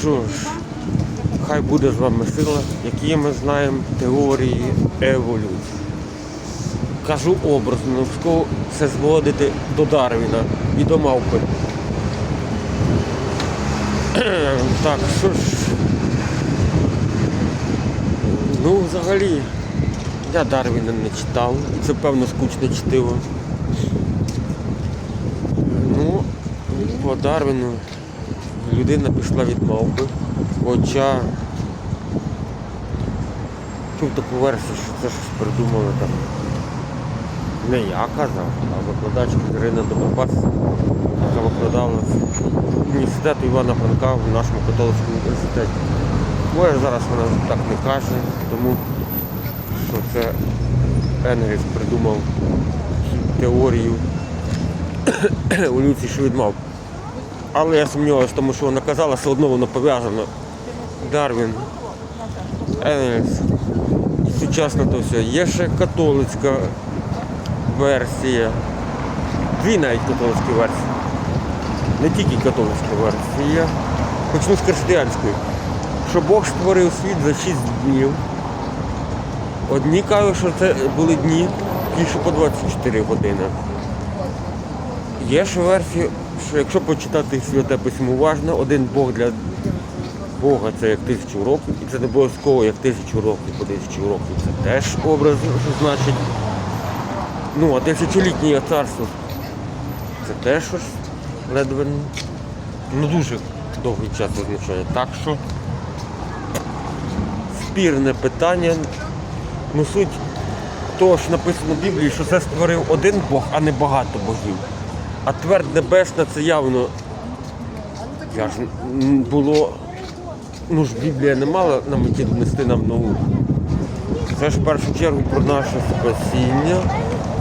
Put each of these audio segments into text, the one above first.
що ж, хай буде з вами сила, які ми знаємо теорії еволюції. Кажу образно, не обов'язково все зводити до Дарвіна і до мавпи. Так, що ж. Ну, взагалі, я Дарвіна не читав. Це певно скучне чтиво. Ну, по Дарвіну людина пішла від. Хоча чув таку версію, що це щось придумали там. Не я казав, а викладачка Ірина Добропас, яка викладала з університету Івана Франка в нашому католицькому університеті. Може зараз вона так не каже, тому що це Енгельс придумав теорію еволюції, що від мавп. Але я сумніваюся, тому що вона казала, все одно воно пов'язано. Дарвін, Енгельс. І сучасно то все. Є ще католицька версія. Дві навіть католицькі версії. Не тільки католицька версія. Почну з християнської. Що Бог створив світ за 6 днів. Одні кажуть, що це були дні більше по 24 години. Є ще версія, що якщо почитати святе письмо уважно, один Бог для Бога це як тисячу років, і це не обов'язково як тисячу років по тисячу років. Це теж образ, що значить. Ну, а тисячолітнє царство це теж щось ледве ну, дуже довгий час означає. Так що спірне питання. Ну, суть того, що написано в Біблії, що це створив один Бог, а не багато богів. А твердь небесна це явно я ж, було. Ну ж Біблія не мала на меті донести нам науку. Це ж в першу чергу про наше спасіння.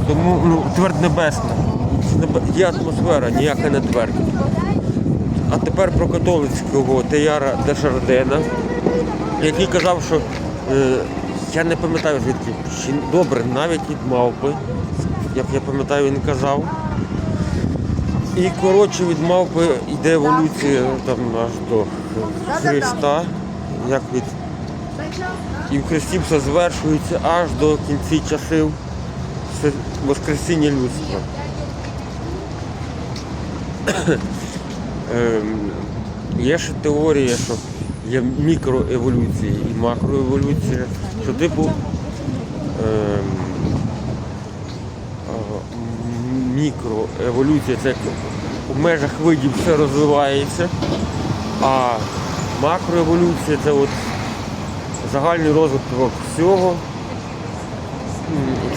Тому ну, твердь небесна. Є атмосфера, ніяка не твердь. А тепер про католицького Теяра Дешардена, який казав, що е, я не пам'ятаю звідки. Добре, навіть від мавпи, як я пам'ятаю, він казав. І коротше від мавпи йде еволюція там аж до Христа, як від і в Христі все звершується аж до кінці часів Воскресіння людства. Ем, Є ще теорія, що є мікроеволюція і макроеволюція, що типу ем, а, м- мікроеволюція це у межах видів все розвивається, а макроеволюція це от загальний розвиток всього.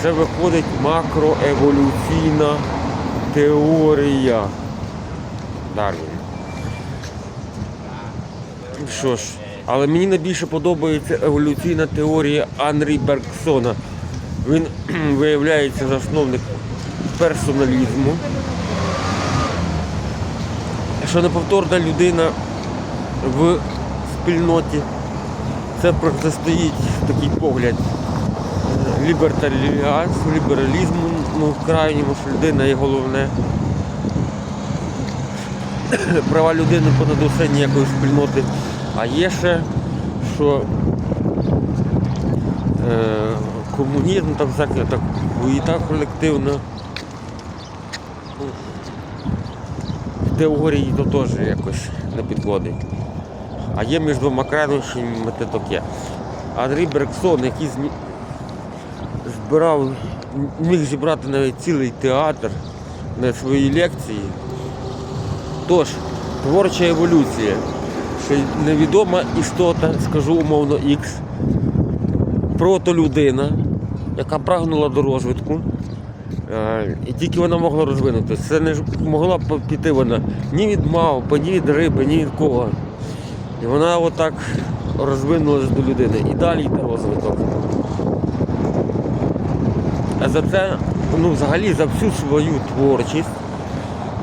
Це виходить макроеволюційна теорія Дарвіна. Що ж, але мені найбільше подобається еволюційна теорія Анрі Бергсона. Він виявляється засновник персоналізму. Що неповторна людина в спільноті. Це протистоїть такий погляд е, лібертаріанству, лібералізму, ну, в крайньому, що людина є головне. Права людини понад усе ніякої спільноти. А є ще, що е, комунізм, там всяке так, воїта колективна. В теорії то теж якось не підходить. А є між двома крайнощами те таке. Андрій Берксон, який змі... збирав, міг зібрати навіть цілий театр на своїй лекції. Тож, творча еволюція, що невідома істота, скажу умовно X, протолюдина, яка прагнула до розвитку. Е, І тільки вона могла розвинутися. Це не могла піти вона ні від мавпи, ні від риби, ні від кого. І вона отак розвинулася до людини. І далі йде розвиток. А за це, ну взагалі за всю свою творчість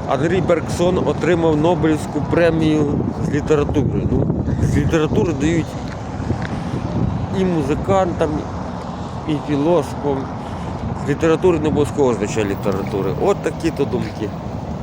Андрій Бергсон отримав Нобелівську премію з літератури. Ну, з літератури дають і музикантам, і філософам. Літератури не обов'язково означає літератури. От такі то думки.